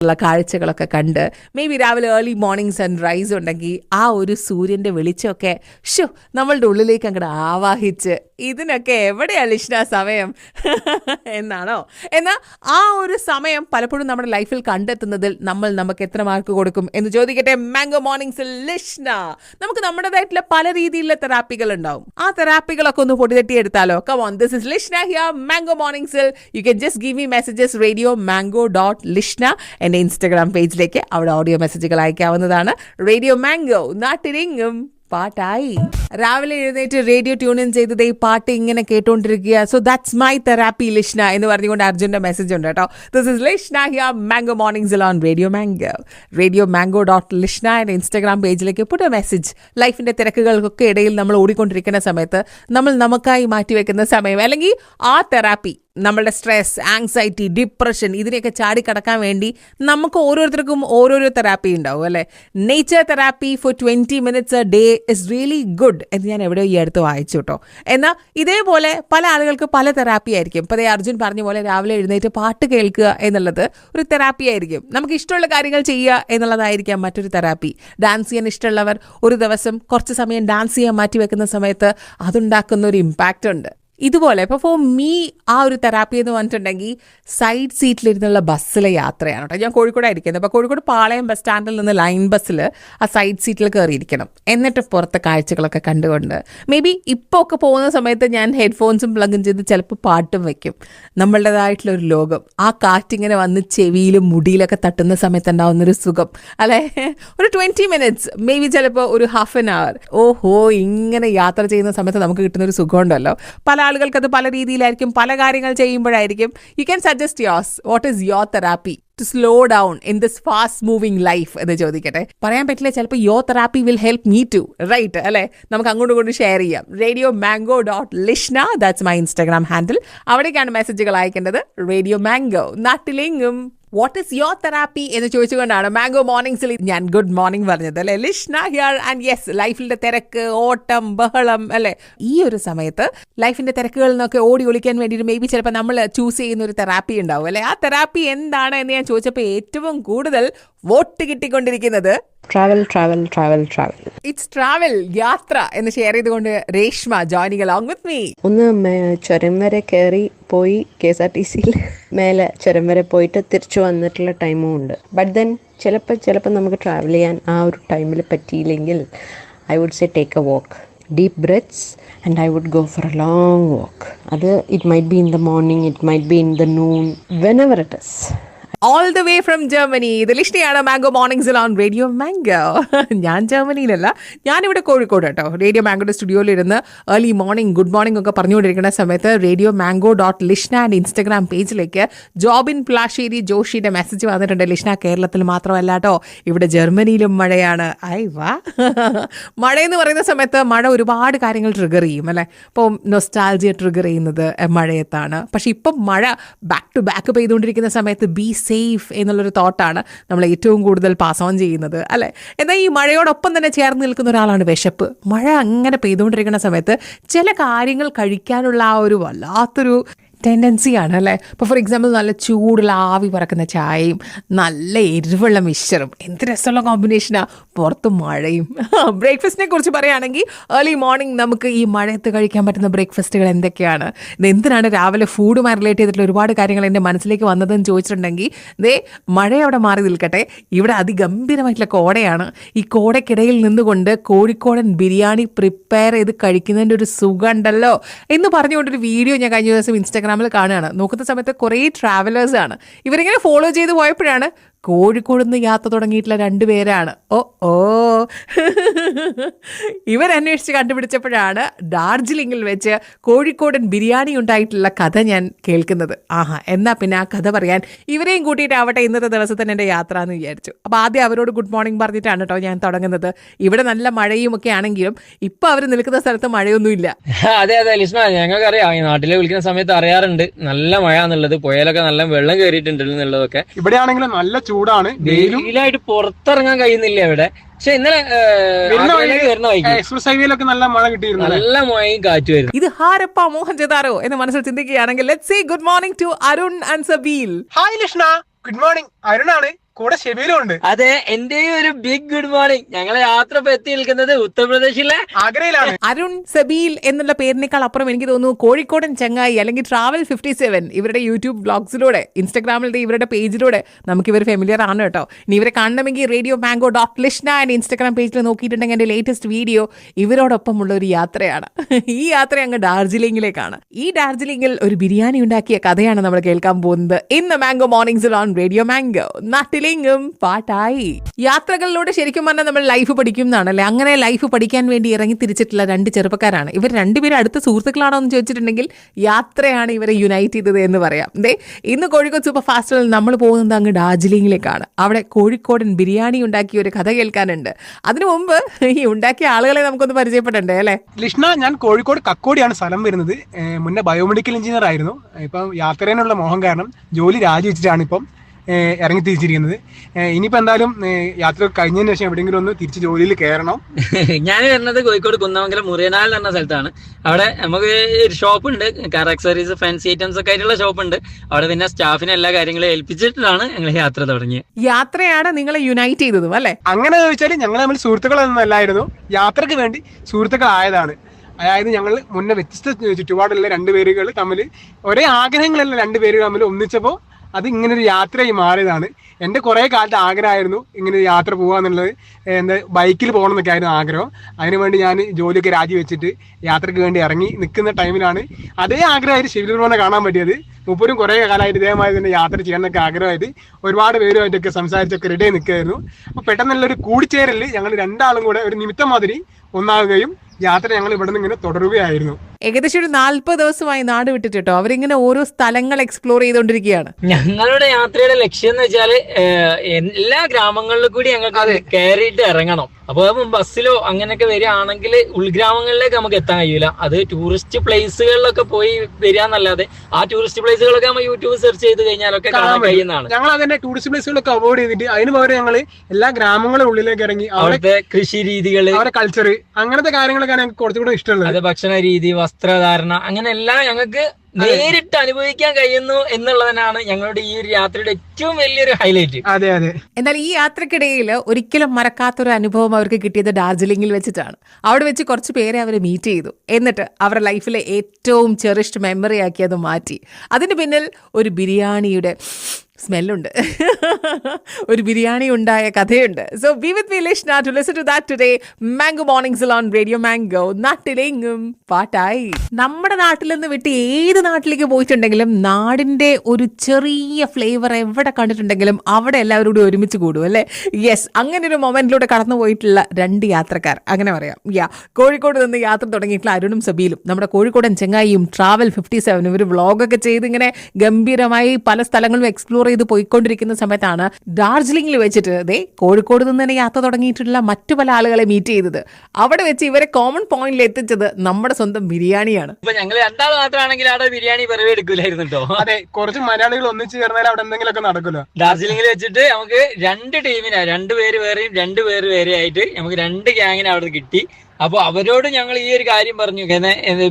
ഉള്ള കാഴ്ചകളൊക്കെ കണ്ട് മേ ബി രാവിലെ ഏർലി മോർണിംഗ് സൺറൈസ് ഉണ്ടെങ്കിൽ ആ ഒരു സൂര്യന്റെ വെളിച്ചമൊക്കെ ഷോ നമ്മളുടെ ഉള്ളിലേക്ക് അങ്ങോട്ട് ആവാഹിച്ച് ഇതിനൊക്കെ എവിടെയാ ലിഷ്ണ സമയം എന്നാണോ? എന്നാൽ ആ ഒരു സമയം പലപ്പോഴും നമ്മുടെ ലൈഫിൽ കണ്ടെത്തുന്നതിൽ നമ്മൾ നമുക്ക് എത്ര മാർക്ക് കൊടുക്കും എന്ന് ചോദിക്കട്ടെ? മാംഗോ മോർണിംഗ്സിൽ ലിഷ്ണ നമുക്ക് നമ്മുടേതായിട്ടുള്ള പല രീതിയിലുള്ള തെറാപ്പികൾ ഉണ്ടാവും. ആ തെറാപ്പികളൊക്കെ ഒന്ന് പൊടിതട്ടി എടുത്താലോ come on this is Lishna here mango മോർണിംഗ്സിൽ you can just give me messages radio mango dot Lishna എന്റെ ഇൻസ്റ്റഗ്രാം പേജിലേക്ക് അവിടെ ഓഡിയോ മെസ്സേജുകൾ അയക്കാവുന്നതാണ്. റേഡിയോ മാംഗോ നാട്ടിരിങ്ങും പാട്ടായി. രാവിലെ എഴുന്നേറ്റ് റേഡിയോ ട്യൂൺ ഇൻ ചെയ്തത് ഈ പാട്ട് ഇങ്ങനെ കേട്ടോണ്ടിരിക്കുക. So that's my therapy Lishna എന്ന് പറഞ്ഞുകൊണ്ട് അർജുന്റെ മെസ്സേജ് ഉണ്ട് കേട്ടോ. This is Lishna here mango mornings on radio mango radio mango dot Lishna എന്റെ ഇൻസ്റ്റാഗ്രാം പേജിലേക്ക് പുട്ട് മെസ്സേജ് ലൈഫിന്റെ തിരക്കുകൾക്കൊക്കെ ഇടയിൽ നമ്മൾ ഓടിക്കൊണ്ടിരിക്കുന്ന സമയത്ത് നമ്മൾ നമുക്കായി മാറ്റിവെക്കുന്ന സമയം അല്ലെങ്കിൽ ആ തെറാപ്പി നമ്മളുടെ സ്ട്രെസ് ആങ്സൈറ്റി ഡിപ്രഷൻ ഇതിനെയൊക്കെ ചാടിക്കടക്കാൻ വേണ്ടി നമുക്ക് ഓരോരുത്തർക്കും ഓരോരോ തെറാപ്പി ഉണ്ടാവും അല്ലേ? Nature therapy for twenty minutes a day is really good എന്ന് ഞാൻ എവിടെയോ ഈ അടുത്ത് വായിച്ചു കേട്ടോ എന്നാൽ ഇതേപോലെ പല ആളുകൾക്ക് പല തെറാപ്പി ആയിരിക്കും. ഇപ്പോൾ അർജുൻ പറഞ്ഞ പോലെ രാവിലെ എഴുന്നേറ്റ് പാട്ട് കേൾക്കുക എന്നുള്ളത് ഒരു തെറാപ്പി ആയിരിക്കും. നമുക്ക് ഇഷ്ടമുള്ള കാര്യങ്ങൾ ചെയ്യുക എന്നുള്ളതായിരിക്കാം മറ്റൊരു തെറാപ്പി ഡാൻസ് ചെയ്യാൻ ഇഷ്ടമുള്ളവർ ഒരു ദിവസം കുറച്ച് സമയം ഡാൻസ് ചെയ്യാൻ മാറ്റി വെക്കുന്ന സമയത്ത് അതുണ്ടാക്കുന്ന ഒരു ഇമ്പാക്റ്റ് ഉണ്ട്. ഇതുപോലെ ഇപ്പോൾ ഫോർ മീ ആ ഒരു തെറാപ്പി എന്ന് പറഞ്ഞിട്ടുണ്ടെങ്കിൽ സൈഡ് സീറ്റിലിരുന്നുള്ള ബസ്സിലെ യാത്രയാണ് കേട്ടോ ഞാൻ കോഴിക്കോടായിരിക്കുന്നത് അപ്പോൾ കോഴിക്കോട് പാളയം ബസ് സ്റ്റാൻഡിൽ നിന്ന് ലൈൻ ബസ്സിൽ ആ സൈഡ് സീറ്റിൽ കയറിയിരിക്കണം എന്നിട്ട് പുറത്തെ കാഴ്ചകളൊക്കെ കണ്ടുകൊണ്ട്. മേ ബി ഇപ്പോൾ ഒക്കെ പോകുന്ന സമയത്ത് ഞാൻ ഹെഡ്ഫോൺസും പ്ലഗും ചെയ്ത് ചിലപ്പോൾ പാട്ടും വെക്കും. നമ്മളുടേതായിട്ടുള്ള ഒരു ലോകം. ആ കാറ്റിങ്ങനെ വന്ന് ചെവിയിലും മുടിയിലൊക്കെ തട്ടുന്ന സമയത്ത് ഉണ്ടാവുന്നൊരു സുഖം. അല്ലേ? ഒരു ട്വന്റി മിനിറ്റ്സ് മേ ബി ചിലപ്പോൾ ഒരു ഹാഫ് ആൻ അവർ ഓഹോ ഇങ്ങനെ യാത്ര ചെയ്യുന്ന സമയത്ത് നമുക്ക് കിട്ടുന്ന ഒരു സുഖമുണ്ടല്ലോ. പല ആളുകൾക്ക് അത് പല രീതിയിലായിരിക്കും പല കാര്യങ്ങൾ ചെയ്യുമ്പോഴായിരിക്കും. You can suggest yours what is your therapy to slow down in this fast moving life എന്ന് ചോദിക്കട്ടെ. പറയാൻ പറ്റില്ല ചിലപ്പോൾ your therapy will help me to right അല്ലേ? നമുക്ക് അങ്ങോട്ടും ഇങ്ങോട്ടും ഷെയർ ചെയ്യാം. Radio mango dot Lishna that's my Instagram handle അവിടേക്കാണ് മെസ്സേജുകൾ അയക്കേണ്ടത്. റേഡിയോ മാംഗോ നാട്ടിലെങ്ങും. വാട്ട് ഇസ് യോർ തെറാപ്പി എന്ന് ചോദിച്ചുകൊണ്ടാണ് മാംഗോ മോർണിംഗ്സിൽ ഞാൻ ഗുഡ് മോർണിംഗ് പറഞ്ഞത് അല്ലെ? ലിഷ്ന ഹിയർ. ആൻഡ് യെസ് ലൈഫിന്റെ തിരക്ക് ഓട്ടം ബഹളം അല്ലെ? ഈ ഒരു സമയത്ത് ലൈഫിന്റെ തിരക്കുകളിൽ നിന്നൊക്കെ ഓടി ഒളിക്കാൻ വേണ്ടിയിട്ട് മേ ബി ചിലപ്പോൾ നമ്മൾ ചൂസ് ചെയ്യുന്ന ഒരു തെറാപ്പി ഉണ്ടാവും അല്ലെ? ആ തെറാപ്പി എന്താണ് എന്ന് ഞാൻ ചോദിച്ചപ്പോൾ ഏറ്റവും കൂടുതൽ vote കിട്ടിക്കൊണ്ടിരിക്കുന്നത് travel travel travel travel it's travel യാത്ര എന്ന് ഷെയർ ചെയ്തുകൊണ്ട് Reshma joining along with me ഒന്ന് ചുരം വരെ കയറി പോയി കെ എസ് ആർ ടി സിയിൽ മേലെ ചുരം വരെ പോയിട്ട് തിരിച്ചു വന്നിട്ടുള്ള ടൈമും ഉണ്ട്. ബട്ട് ദെൻ ചിലപ്പോൾ ചിലപ്പോൾ നമുക്ക് ട്രാവൽ ചെയ്യാൻ ആ ഒരു ടൈമിൽ പറ്റിയില്ലെങ്കിൽ I would say take a walk deep breaths and I would go for a long walk അത് it might be in the morning it might be in the noon whenever it is all the way from Germany ഇത് ലിഷ്ണിയാണ് mango മോർണിംഗ്സിൽ on radio mango ഞാൻ ജർമ്മനിയിലല്ല. ഞാനിവിടെ കോഴിക്കോട് കേട്ടോ. Radio മാംഗോയുടെ സ്റ്റുഡിയോയിലിരുന്ന് ഏർലി മോർണിംഗ് ഗുഡ് മോർണിംഗ് ഒക്കെ പറഞ്ഞുകൊണ്ടിരിക്കുന്ന സമയത്ത് radio mango dot Lishna and Instagram പേജിലേക്ക് ജോബിൻ പ്ലാശ്ശേരി ജോഷിയുടെ മെസ്സേജ് വന്നിട്ടുണ്ട്. ലിഷ്ണ കേരളത്തിൽ മാത്രമല്ല കേട്ടോ. ഇവിടെ ജർമ്മനിയിലും മഴയാണ്. ഐ വാ. മഴയെന്ന് പറയുന്ന സമയത്ത് മഴ ഒരുപാട് കാര്യങ്ങൾ ട്രിഗർ ചെയ്യും അല്ലേ? ഇപ്പോൾ നൊസ്റ്റാൾജിയ ട്രിഗർ ചെയ്യുന്നത് മഴയത്താണ്. പക്ഷേ ഇപ്പം മഴ ബാക്ക് ടു ബാക്ക് പെയ്തുകൊണ്ടിരിക്കുന്ന സമയത്ത് ബി സേഫ് എന്നുള്ളൊരു തോട്ടാണ് നമ്മൾ ഏറ്റവും കൂടുതൽ പാസ് ഓൺ ചെയ്യുന്നത് അല്ലേ? എന്നാൽ ഈ മഴയോടൊപ്പം തന്നെ ചേർന്ന് നിൽക്കുന്ന ഒരാളാണ് വിശപ്പ്. മഴ അങ്ങനെ പെയ്തുകൊണ്ടിരിക്കുന്ന സമയത്ത് ചില കാര്യങ്ങൾ കഴിക്കാനുള്ള ആ ഒരു വല്ലാത്തൊരു ടെൻഡൻസിയാണ് അല്ലേ? ഇപ്പോൾ ഫോർ എക്സാമ്പിൾ നല്ല ചൂടുള്ള ആവി പറക്കുന്ന ചായയും നല്ല എരിവുള്ള മിക്സറും എന്ത് രസമുള്ള കോമ്പിനേഷനാണ് പുറത്ത് മഴയും. ബ്രേക്ക്ഫാസ്റ്റിനെ കുറിച്ച് പറയുകയാണെങ്കിൽ ഏർലി മോർണിംഗ് നമുക്ക് ഈ മഴയത്ത് കഴിക്കാൻ പറ്റുന്ന ബ്രേക്ക്ഫാസ്റ്റുകൾ എന്തൊക്കെയാണ്? എന്തിനാണ് രാവിലെ ഫുഡുമായി റിലേറ്റ് ചെയ്തിട്ടുള്ള ഒരുപാട് കാര്യങ്ങൾ എന്റെ മനസ്സിലേക്ക് വന്നതെന്ന് ചോദിച്ചിട്ടുണ്ടെങ്കിൽ ദേ മഴ അവിടെ മാറി നിൽക്കട്ടെ. ഇവിടെ അതിഗംഭീരമായിട്ടുള്ള കോടയാണ്. ഈ കോടയ്ക്കിടയിൽ നിന്നുകൊണ്ട് കോഴിക്കോടൻ ബിരിയാണി പ്രിപ്പയർ ചെയ്ത് കഴിക്കുന്നതിന്റെ ഒരു സുഖമുണ്ടല്ലോ എന്ന് പറഞ്ഞുകൊണ്ടൊരു വീഡിയോ ഞാൻ കഴിഞ്ഞ ദിവസം ഇൻസ്റ്റാഗ്രാമിൽ കാണുകയാണ്. നോക്കുന്ന സമയത്ത് കുറേ ട്രാവലേഴ്സ് ആണ്. ഇവരിങ്ങനെ ഫോളോ ചെയ്ത് പോയപ്പോഴാണ് കോഴിക്കോട് നിന്ന് യാത്ര തുടങ്ങിയിട്ടുള്ള രണ്ട് പേരാണ്. ഓ ഓ. ഇവരന്വേഷിച്ച് കണ്ടുപിടിച്ചപ്പോഴാണ് ഡാർജിലിംഗിൽ വെച്ച് കോഴിക്കോടൻ ബിരിയാണി ഉണ്ടായിട്ടുള്ള കഥ ഞാൻ കേൾക്കുന്നത്. ആഹാ എന്നാ പിന്നെ ആ കഥ പറയാൻ ഇവരെയും കൂട്ടിയിട്ടാവട്ടെ ഇന്നത്തെ ദിവസത്തിന് എന്റെ യാത്ര എന്ന് വിചാരിച്ചു. അപ്പോൾ ആദ്യം അവരോട് ഗുഡ് മോർണിംഗ് പറഞ്ഞിട്ടാണ് കേട്ടോ ഞാൻ തുടങ്ങുന്നത്. ഇവിടെ നല്ല മഴയും ഒക്കെ ആണെങ്കിലും ഇപ്പം അവർ നിൽക്കുന്ന സ്ഥലത്ത് മഴയൊന്നുമില്ല അതെ അതെ ലിസ്മ ഞങ്ങൾക്കറിയാം. ഈ നാട്ടിലെ വിളിക്കുന്ന സമയത്ത് അറിയാറുണ്ട്. നല്ല മഴ എന്നുള്ളത് പുഴയിലൊക്കെ നല്ല വെള്ളം കയറിയിട്ടുണ്ട് എന്നുള്ളതൊക്കെ. ഇവിടെയാണെങ്കിലും നല്ല ചൂടാണ്. വെയിലും. വെയിലായിട്ട് പുറത്തിറങ്ങാൻ കഴിയുന്നില്ല ഇവിടെ. പക്ഷെ ഇന്നലെ എക്സ്പ്രസ് ഹൈവേയിലൊക്കെ നല്ല മഴ കിട്ടിയിരുന്നു നല്ല മഴയും കാറ്റ് വരുന്നു ഇത് ഹാരപ്പ മോഹൻ ചെയ്താരോ എന്ന് മനസ്സിൽ ചിന്തിക്കുകയാണെങ്കിൽ let say good morning to Arun and Sabeel. Hi Lakshna good morning അരുണാണ്. കൂടെ ഷെബീലും ഉണ്ട്. അതെ എന്റെയും ഒരു ബിഗ് ഗുഡ് മോർണിംഗ് ഞങ്ങൾ യാത്ര എത്തി നിൽക്കുന്നത് ഉത്തർപ്രദേശിലെ ആഗ്രയിലാണ്. അരുൺ സബീൽ എന്നുള്ള പേരിനേക്കാൾ അപ്പുറം എനിക്ക് തോന്നുന്നു കോഴിക്കോടൻ ചങ്ങായി അല്ലെങ്കിൽ ട്രാവൽ ഫിഫ്റ്റി സെവൻ ഇവരുടെ യൂട്യൂബ് ബ്ലോഗ്സിലൂടെ ഇൻസ്റ്റാഗ്രാമിലൂടെ ഇവരുടെ പേജിലൂടെ നമുക്ക് ഇവർ ഫെമിലിയർ ആണ് കേട്ടോ. ഇനി ഇവരെ കാണണമെങ്കിൽ radio mango dot Lishna and Instagram പേജിൽ നോക്കിയിട്ടുണ്ടെങ്കിൽ എന്റെ ലേറ്റസ്റ്റ് വീഡിയോ ഇവരോടൊപ്പമുള്ള ഒരു യാത്രയാണ്. ഈ യാത്ര അങ്ങ് ഡാർജിലിംഗിലേക്കാണ് ഈ ഡാർജിലിംഗിൽ ഒരു ബിരിയാണി ഉണ്ടാക്കിയ കഥയാണ് നമ്മൾ കേൾക്കാൻ പോകുന്നത്. ഇന്ന് മാംഗോ മോർണിംഗ്സിൽ ഓൺ റേഡിയോ മാംഗോ നാട്ടിലെങ്കും പാട്ടായി. യാത്രകളിലൂടെ ശരിക്കും പറഞ്ഞാൽ നമ്മൾ ലൈഫ് പഠിക്കും എന്നാണല്ലേ അങ്ങനെ ലൈഫ് പഠിക്കാൻ വേണ്ടി ഇറങ്ങി തിരിച്ചിട്ടുള്ള രണ്ട് ചെറുപ്പക്കാരാണ്. ഇവർ രണ്ടുപേരും അടുത്ത സുഹൃത്തുക്കളാണോ എന്ന് ചോദിച്ചിട്ടുണ്ടെങ്കിൽ യാത്രയാണ് ഇവരെ യുണൈറ്റ് ചെയ്തത് എന്ന് പറയാം. ദേ ഇന്ന് കോഴിക്കോട് സൂപ്പർ ഫാസ്റ്റിൽ നമ്മൾ പോകുന്നത് അങ്ങ് ഡാർജിലിംഗിലേക്കാണ് അവിടെ കോഴിക്കോടൻ ബിരിയാണി ഉണ്ടാക്കിയ ഒരു കഥ കേൾക്കാനുണ്ട്. അതിനു മുമ്പ് ഈ ഉണ്ടാക്കിയ ആളുകളെ നമുക്കൊന്ന് പരിചയപ്പെടണ്ടേ അല്ലേ? ലിഷ്ണ ഞാൻ കോഴിക്കോട് കക്കോടിയാണ് സ്ഥലം വരുന്നത്. മുന്നേ ബയോമെഡിക്കൽ എഞ്ചിനീയർ ആയിരുന്നു. ഇപ്പം യാത്രേനുള്ള മോഹം കാരണം ജോലി രാജിവെച്ചിട്ടാണ് ഇപ്പം ഇറങ്ങി തിരിച്ചിരിക്കുന്നത്. ഏഹ് ഇനിയിപ്പോ എന്തായാലും യാത്ര കഴിഞ്ഞതിന് ശേഷം എവിടെയെങ്കിലും ഒന്ന് തിരിച്ച് ജോലിയിൽ കയറണം. ഞാൻ വരുന്നത് കോഴിക്കോട് കുന്നമംഗലം മുറിയനാൽ എന്ന് പറഞ്ഞ സ്ഥലത്താണ്. അവിടെ നമുക്ക് ഒരു ഷോപ്പ് ഉണ്ട് കാർ അക്സറീസ് ഫാൻസി ഐറ്റംസ് ഒക്കെ ആയിട്ടുള്ള ഷോപ്പ് ഉണ്ട് അവിടെ പിന്നെ സ്റ്റാഫിനെ എല്ലാ കാര്യങ്ങളും ഏൽപ്പിച്ചിട്ടാണ് ഞങ്ങൾ യാത്ര തുടങ്ങിയത്. യാത്രയാണ് നിങ്ങളെ യുണൈറ്റ് ചെയ്തതും അല്ലേ? അങ്ങനെ ചോദിച്ചാൽ ഞങ്ങൾ നമ്മൾ സുഹൃത്തുക്കളൊന്നും അല്ലായിരുന്നു യാത്രയ്ക്ക് വേണ്ടി സുഹൃത്തുക്കളായതാണ് അതായത് ഞങ്ങൾ മുന്നേ വ്യത്യസ്ത ചുറ്റുപാടുള്ള രണ്ട് പേരുകൾ തമ്മിൽ ഒരേ ആഗ്രഹങ്ങളുള്ള രണ്ട് പേരുകൾ തമ്മിൽ ഒന്നിച്ചപ്പോൾ അത് ഇങ്ങനെ ഒരു യാത്രയായി മാറിയതാണ്. എന്റെ കുറേ കാലത്തെ ആഗ്രഹമായിരുന്നു ഇങ്ങനെ ഒരു യാത്ര പോകാന്നുള്ളത് എന്താ ബൈക്കിൽ പോകണം എന്നൊക്കെ ആയിരുന്നു ആഗ്രഹം. അതിനുവേണ്ടി ഞാൻ ജോലിയൊക്കെ രാജിവെച്ചിട്ട് യാത്രയ്ക്ക് വേണ്ടി ഇറങ്ങി നിൽക്കുന്ന ടൈമിലാണ് അതേ ആഗ്രഹമായിട്ട് ശിവലി ശിവലിനെ കാണാൻ പറ്റിയത്. മുപ്പരും കുറേ കാലമായിട്ട് ഇതേമാതിരി തന്നെ യാത്ര ചെയ്യാനൊക്കെ ആഗ്രഹമായിട്ട് ഒരുപാട് പേരുമായിട്ടൊക്കെ സംസാരിച്ചൊക്കെ റെഡി ആയി നിൽക്കുകയായിരുന്നു. അപ്പോൾ പെട്ടെന്നുള്ളൊരു കൂടിച്ചേരലിൽ ഞങ്ങൾ രണ്ടാളും കൂടെ ഒരു നിമിത്തം മാതിരി ഒന്നാകുകയും യാത്ര ഞങ്ങൾ ഇവിടെ നിന്ന് ഇങ്ങനെ തുടരുകയായിരുന്നു. ഏകദേശം ഒരു നാല്പത് ദിവസമായി നാട് വിട്ടിട്ട് കേട്ടോ അവരിങ്ങനെ ഓരോ സ്ഥലങ്ങൾ എക്സ്പ്ലോർ ചെയ്തുകൊണ്ടിരിക്കുകയാണ് ഞങ്ങളുടെ യാത്രയുടെ ലക്ഷ്യം എന്ന് വെച്ചാൽ എല്ലാ ഗ്രാമങ്ങളിലും കൂടി ഞങ്ങൾക്ക് കയറിയിട്ട് ഇറങ്ങണം. അപ്പൊ ബസ്സിലോ അങ്ങനെയൊക്കെ വരികയാണെങ്കിൽ ഉൾഗ്രാമങ്ങളിലേക്ക് നമുക്ക് എത്താൻ കഴിയില്ല അത് ടൂറിസ്റ്റ് പ്ലേസുകളിലൊക്കെ പോയി വരിക എന്നല്ലാതെ ആ ടൂറിസ്റ്റ് പ്ലേസുകളൊക്കെ നമ്മൾ യൂട്യൂബ് സെർച്ച് ചെയ്ത് കഴിഞ്ഞാലൊക്കെ കാണാൻ കഴിയുന്നതാണ്. ഞങ്ങൾ അതിന്റെ ടൂറിസ്റ്റ് പ്ലേസുകളൊക്കെ അവോയ്ഡ് ചെയ്തിട്ട് അതിന് പകരം ഞങ്ങൾ എല്ലാ ഗ്രാമങ്ങളുടെ ഉള്ളിലേക്ക് ഇറങ്ങി അവിടെ അവിടുത്തെ കൃഷി രീതികൾ അവരുടെ കൾച്ചർ അങ്ങനത്തെ കാര്യങ്ങളൊക്കെയാണ് ഞങ്ങൾക്ക് കുറച്ചുകൂടെ ഇഷ്ടമുള്ളത്. അത് ഭക്ഷണ രീതി വസ്ത്രധാരണ അങ്ങനെ എല്ലാം ഞങ്ങൾക്ക് നേരിട്ട് അനുഭവിക്കാൻ കഴിയുന്നു എന്നുള്ളതിനാണ് ഞങ്ങളുടെ ഈ ഒരു യാത്രയുടെ ഏറ്റവും വലിയൊരു ഹൈലൈറ്റ് അതെ അതെ. എന്നാൽ ഈ യാത്രക്കിടയിൽ ഒരിക്കലും മറക്കാത്തൊരു അനുഭവം അവർക്ക് കിട്ടിയത് ഡാർജിലിംഗിൽ വെച്ചിട്ടാണ്. അവിടെ വെച്ച് കുറച്ച് പേരെ അവർ മീറ്റ് ചെയ്തു. എന്നിട്ട് അവരുടെ ലൈഫിലെ ഏറ്റവും ചെറിസ്റ്റ് മെമ്മറി ആക്കി അത് മാറ്റി. അതിന് പിന്നിൽ ഒരു ബിരിയാണിയുടെ സ്മെല്ലുണ്ട്. ഒരു ബിരിയാണി ഉണ്ടായ കഥയുണ്ട്. സോ ബി വിത്ത് വിലേഷ് നാട്ടു to listen to that today mango mornings on radio mango നാട്ടിലെങ്ങും പാട്ടായി. നമ്മുടെ നാട്ടിൽ നിന്ന് വിട്ട് ഏത് നാട്ടിലേക്ക് പോയിട്ടുണ്ടെങ്കിലും നാടിന്റെ ഒരു ചെറിയ ഫ്ലേവർ എവിടെ കണ്ടിട്ടുണ്ടെങ്കിലും അവിടെ എല്ലാവരും കൂടി ഒരുമിച്ച് കൂടും അല്ലേ? യെസ് അങ്ങനെ ഒരു മൊമെന്റിലൂടെ കടന്നു പോയിട്ടുള്ള രണ്ട് യാത്രക്കാർ. അങ്ങനെ പറയാം. യാ കോഴിക്കോട് നിന്ന് യാത്ര തുടങ്ങിയിട്ടുള്ള അരുണും സബീലും നമ്മുടെ കോഴിക്കോടൻ ചെങ്ങായിയും ട്രാവൽ ഫിഫ്റ്റി സെവൻ ഇവർ വ്ളോഗൊക്കെ ചെയ്ത് ഇങ്ങനെ ഗംഭീരമായി പല സ്ഥലങ്ങളും എക്സ്പ്ലോർ ചെയ്ത് പോയിക്കൊണ്ടിരിക്കുന്ന സമയത്താണ് ഡാർജിലിംഗിൽ വെച്ചിട്ട് ദേ കോഴിക്കോട് നിന്ന് തന്നെ യാത്ര തുടങ്ങിയിട്ടുള്ള മറ്റു പല ആളുകളെ മീറ്റ് ചെയ്തത്. അവിടെ വെച്ച് ഇവരെ കോമൺ പോയിന്റിൽ എത്തിച്ചത് നമ്മുടെ സ്വന്തം ബിരിയാണിയാണ്. ഇപ്പൊ ഞങ്ങൾ രണ്ടാൾ മാത്രമാണെങ്കിൽ അവിടെ ബിരിയാണി വെറുതെ എടുക്കൂലായിരുന്നു കേട്ടോ അതെ കുറച്ച് മലയാളികൾ ഒന്നിച്ച് ചേർന്നാൽ അവിടെ എന്തെങ്കിലുമൊക്കെ നടക്കുമല്ലോ ഡാർജിലിംഗിൽ വെച്ചിട്ട് നമുക്ക് രണ്ട് ടീമിനാ രണ്ട് പേര് വേറെയും രണ്ട് പേര് വേറെ ആയിട്ട് നമുക്ക് രണ്ട് ഗ്യാങ്ങിനെ അവിടെ കിട്ടി. അപ്പൊ അവരോട് ഞങ്ങൾ ഈ ഒരു കാര്യം പറഞ്ഞു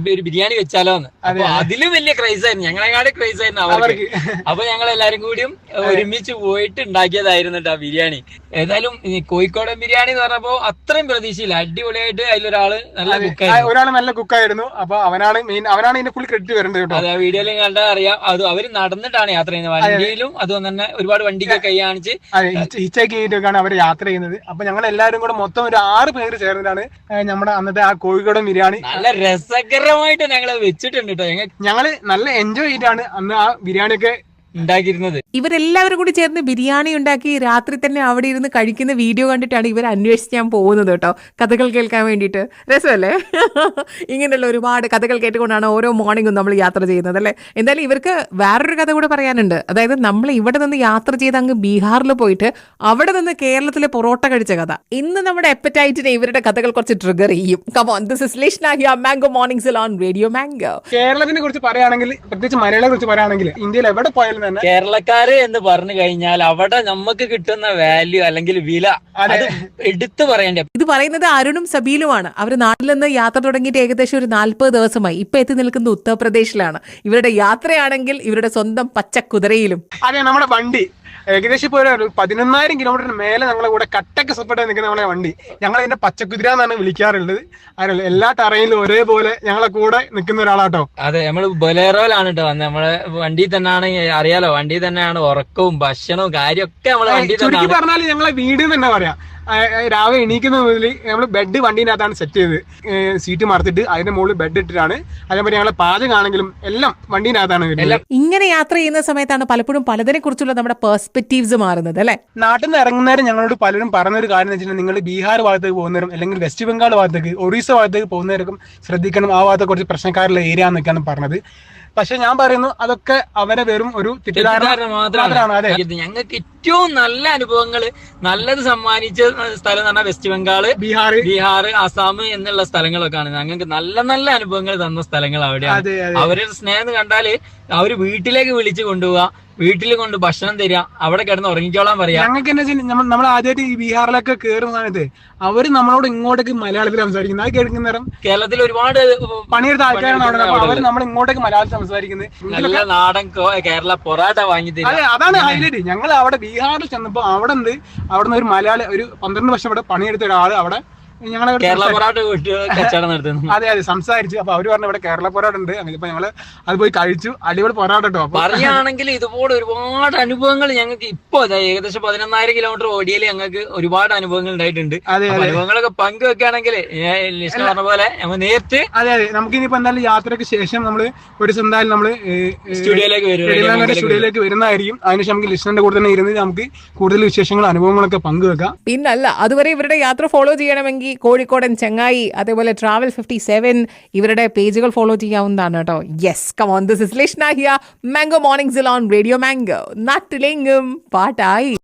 ഒരു ബിരിയാണി വെച്ചാലോ എന്ന് അപ്പൊ അതിലും വലിയ ക്രൈസ് ആയിരുന്നു. ഞങ്ങളെക്കാട് ക്രൈസ് ആയിരുന്നു അവർക്ക്. അപ്പൊ ഞങ്ങൾ എല്ലാരും കൂടിയും ഒരുമിച്ച് പോയിട്ട് ഉണ്ടാക്കിയതായിരുന്നു ആ ബിരിയാണി. ഏതായാലും കോഴിക്കോടൻ ബിരിയാണി എന്ന് പറഞ്ഞപ്പോ അത്രയും പ്രതീക്ഷയില്ല. അടിപൊളിയായിട്ട് അതിലൊരാൾ നല്ല കുക്കായി ഒരാൾ നല്ല കുക്കായിരുന്നു അപ്പൊ അവനാണ് മെയിൻ അവനാണ് ഇതിന്റെ ഫുൾ ക്രെഡിറ്റ് വരേണ്ടത് കേട്ടോ. അതെ വീഡിയോയിൽ കണ്ടാൽ അറിയാം. അത് അവർ നടന്നിട്ടാണ് യാത്ര ചെയ്യുന്നത്. വണ്ടിയിലും അതുകൊണ്ട് തന്നെ ഒരുപാട് വണ്ടിക്ക് കൈ കാണിച്ച് ഹിച്ചാക്കി ചെയ്തിട്ടൊക്കെയാണ് അവർ യാത്ര ചെയ്യുന്നത്. അപ്പൊ ഞങ്ങൾ എല്ലാവരും കൂടെ മൊത്തം ഒരു ആറ് പേര് ചേർന്നിട്ടാണ് നമ്മുടെ അന്നത്തെ ആ കോഴിക്കോടൻ ബിരിയാണി. നല്ല രസകരമായിട്ട് ഞങ്ങൾ വെച്ചിട്ടുണ്ട് കേട്ടോ. ഞങ്ങൾ ഞങ്ങൾ നല്ല എൻജോയ് ചെയ്തിട്ടാണ് അന്ന് ആ ബിരിയാണിയൊക്കെ ഉണ്ടാക്കിയിരുന്നത്. ഇവരെല്ലാവരും കൂടി ചേർന്ന് ബിരിയാണി ഉണ്ടാക്കി രാത്രി തന്നെ അവിടെ ഇരുന്ന് കഴിക്കുന്ന വീഡിയോ കണ്ടിട്ടാണ് ഇവർ അന്വേഷിക്കാൻ പോകുന്നത് കേട്ടോ. കഥകൾ കേൾക്കാൻ വേണ്ടിയിട്ട്. രസമല്ലേ? ഇങ്ങനെയുള്ള ഒരുപാട് കഥകൾ കേട്ടുകൊണ്ടാണ് ഓരോ മോർണിംഗും നമ്മൾ യാത്ര ചെയ്യുന്നത് അല്ലേ? എന്തായാലും ഇവർക്ക് വേറൊരു കഥ കൂടെ പറയാനുണ്ട്. അതായത് നമ്മൾ ഇവിടെ നിന്ന് യാത്ര ചെയ്ത് അങ്ങ് ബീഹാറിൽ പോയിട്ട് അവിടെ നിന്ന് കേരളത്തിലെ പൊറോട്ട കഴിച്ച കഥ. ഇന്ന് നമ്മുടെ എപ്പറ്റൈറ്റിനെ ഇവരുടെ കഥകൾ കുറച്ച് ട്രിഗർ ചെയ്യും. Come on this is Lishna here mango മോർണിംഗ്സിൽ on radio mango കേരളത്തിനെ കുറിച്ച് പറയുകയാണെങ്കിൽ പ്രത്യേകിച്ച് മലയാളിയെ കുറിച്ച് പറയുകയാണെങ്കിൽ ഇന്ത്യയിൽ എവിടെ പോയാലും കേരളക്കാര് എന്ന് പറഞ്ഞു കഴിഞ്ഞാൽ അവിടെ നമുക്ക് കിട്ടുന്ന വാല്യൂ അല്ലെങ്കിൽ വില അത്. എടുത്തു പറയേണ്ട ഇത് പറയുന്നത് അരുണും സബീലുമാണ്. അവർ നാട്ടിൽ നിന്ന് യാത്ര തുടങ്ങിയിട്ട് ഏകദേശം ഒരു നാല്പത് ദിവസമായി. ഇപ്പൊ എത്തി നിൽക്കുന്നത് ഉത്തർപ്രദേശിലാണ്. ഇവരുടെ യാത്രയാണെങ്കിൽ ഇവരുടെ സ്വന്തം പച്ച കുതിരയിലും അതെ നമ്മുടെ വണ്ടി. ഏകദേശം ഇപ്പോൾ ഒരു പതിനൊന്നായിരം കിലോമീറ്ററിന് മേലെ ഞങ്ങളെ കൂടെ കട്ടക്ക് സപ്പോർട്ട് നിൽക്കുന്ന നമ്മളെ വണ്ടി. ഞങ്ങൾ ഇതിന്റെ പച്ചക്കുതിര എന്നാണ് വിളിക്കാറുള്ളത്. അതിനുള്ള എല്ലാ ടറയിലും ഒരേപോലെ ഞങ്ങളെ കൂടെ നിൽക്കുന്ന ഒരാളാട്ടോ. അതെ നമ്മൾ ബൊലേറോയിലാണ് കേട്ടോ വന്നത് നമ്മളെ വണ്ടി തന്നെയാണ് അറിയാലോ വണ്ടി തന്നെയാണ് ഉറക്കവും ഭക്ഷണവും കാര്യമൊക്കെ നമ്മളെ വണ്ടി ചുരുക്കി പറഞ്ഞാൽ ഞങ്ങളെ വീട് തന്നെ പറയാം. രാവിലെ എണീക്കുന്ന മുതൽ നമ്മൾ ബെഡ് വണ്ടീനകത്താണ് സെറ്റ് ചെയ്ത് സീറ്റ് മറത്തിട്ട് അതിന്റെ മുകളിൽ ബെഡ് ഇട്ടിട്ടാണ്. അതേപോലെ ഞങ്ങളെ പാചകമാണെങ്കിലും എല്ലാം വണ്ടീനകത്താണ് ഇങ്ങനെ യാത്ര ചെയ്യുന്ന സമയത്താണ് പലപ്പോഴും പലതിനെ കുറിച്ചുള്ള നമ്മുടെ പെർസ്പെക്റ്റീവ്സ് മാറുന്നത് അല്ലെ? നാട്ടിൽ നിന്ന് ഇറങ്ങുന്നവരെ ഞങ്ങളോട് പലരും പറഞ്ഞൊരു കാര്യം എന്ന് വെച്ചിട്ടുണ്ടെങ്കിൽ നിങ്ങൾ ബീഹാർ ഭാഗത്തേക്ക് പോകുന്നവരും അല്ലെങ്കിൽ വെസ്റ്റ് ബംഗാൾ ഭാഗത്തേക്ക് ഒറീസ ഭാഗത്തേക്ക് പോകുന്നവർക്കും ശ്രദ്ധിക്കണം. ആ ഭാഗത്തെ കുറച്ച് പ്രശ്നക്കാരുള്ള ഏരിയ എന്നൊക്കെയാണ് പറഞ്ഞത്. പക്ഷെ ഞാൻ പറയുന്നു അതൊക്കെ അവരെ വെറും ഒരു തെറ്റിദ്ധാരണ മാത്രമാണ്. അതെ. ഞങ്ങൾക്ക് ഏറ്റവും നല്ല അനുഭവങ്ങൾ നല്ലത് സമ്മാനിച്ച സ്ഥലം എന്ന് പറഞ്ഞാൽ വെസ്റ്റ് ബംഗാൾ ബീഹാർ ബീഹാർ ആസാം എന്നുള്ള സ്ഥലങ്ങളൊക്കെയാണ് ഞങ്ങൾക്ക് നല്ല നല്ല അനുഭവങ്ങൾ തന്ന സ്ഥലങ്ങൾ അവിടെയാണ്. അവരുടെ സ്നേഹം കണ്ടാൽ അവർ വീട്ടിലേക്ക് വിളിച്ചു കൊണ്ടുപോവാ. വീട്ടിൽ കൊണ്ട് ഭക്ഷണം തരിക അവിടെ കിടന്ന് ഉറങ്ങിക്കോളാൻ പറയാ. ഞങ്ങൾക്ക് എന്നാ വെച്ചാൽ നമ്മൾ ആദ്യമായിട്ട് ഈ ബീഹാറിലൊക്കെ കയറുന്ന സമയത്ത് അവർ നമ്മളോട് ഇങ്ങോട്ടേക്ക് മലയാളത്തിൽ സംസാരിക്കുന്നത്. അത് കേൾക്കുന്ന നേരം കേരളത്തിൽ ഒരുപാട് പണിയെടുത്ത ആൾക്കാരാണ് അവിടെ. അവർ നമ്മൾ ഇങ്ങോട്ടേക്ക് മലയാളത്തിൽ സംസാരിക്കുന്നത്. നല്ല നാടൻ കേരള പൊറാട്ട വാങ്ങി അതാണ് ഹൈലൈറ്റ്. ഞങ്ങൾ അവിടെ ബീഹാറിൽ ചെന്നപ്പോ അവിടെ ഉണ്ട് അവിടെ നിന്ന് ഒരു മലയാളി ഒരു പന്ത്രണ്ട് വർഷം അവിടെ പണിയെടുത്ത ഒരാൾ അവിടെ കേരള സംസാരിച്ചു. പൊറാട്ട വിട്ട് കച്ചവടം നടത്തുന്നു. അതെ അതെ സംസാരിച്ചു. അപ്പൊ അവർ പറഞ്ഞു ഇവിടെ കേരള പൊറാട്ട ഉണ്ട് അങ്ങനെ ഇപ്പൊ ഞങ്ങൾ അത് പോയി കഴിച്ചു. അടിപൊളി പോരാട്ടോ കേട്ടോ. പറയുകയാണെങ്കിൽ ഇതുപോലെ ഒരുപാട് അനുഭവങ്ങൾ ഞങ്ങൾക്ക് ഇപ്പോ ദാ ഏകദേശം പതിനൊന്നായിരം കിലോമീറ്റർ ഓടിയാൽ ഞങ്ങൾക്ക് ഒരുപാട് അനുഭവങ്ങൾ ഉണ്ടായിട്ടുണ്ട്. അനുഭവങ്ങളൊക്കെ പങ്കുവെക്കുകയാണെങ്കിൽ പറഞ്ഞ പോലെ നമ്മൾ നേരിട്ട് അതെ അതെ. നമുക്ക് ഇനിയിപ്പോ എന്തായാലും യാത്രയ്ക്ക് ശേഷം നമ്മൾ ഒരു ദിവസം എന്തായാലും നമ്മൾ സ്റ്റുഡിയോയിലേക്ക് വരും സ്റ്റുഡിയോയിലേക്ക് വരുന്നതായിരിക്കും. അതിനുശേഷം നമുക്ക് ലിസ്റ്റിന്റെ കൂടെ തന്നെ ഇരുന്ന് നമുക്ക് കൂടുതൽ വിശേഷങ്ങളും അനുഭവങ്ങളൊക്കെ പങ്കുവെക്കാം. പിന്നല്ല അതുവരെ ഇവരുടെ യാത്ര ഫോളോ ചെയ്യണമെങ്കിൽ കോഴിക്കോടൻ ചെങ്ങായി അതേപോലെ ട്രാവൽ ഫിഫ്റ്റി സെവൻ ഇവരുടെ പേജുകൾ ഫോളോ ചെയ്യാവുന്നതാണ് കേട്ടോ. Yes come on this is Lishna here mango morning Ceylon radio mango നാട്ടിലെങ്കും പാട്ടായി.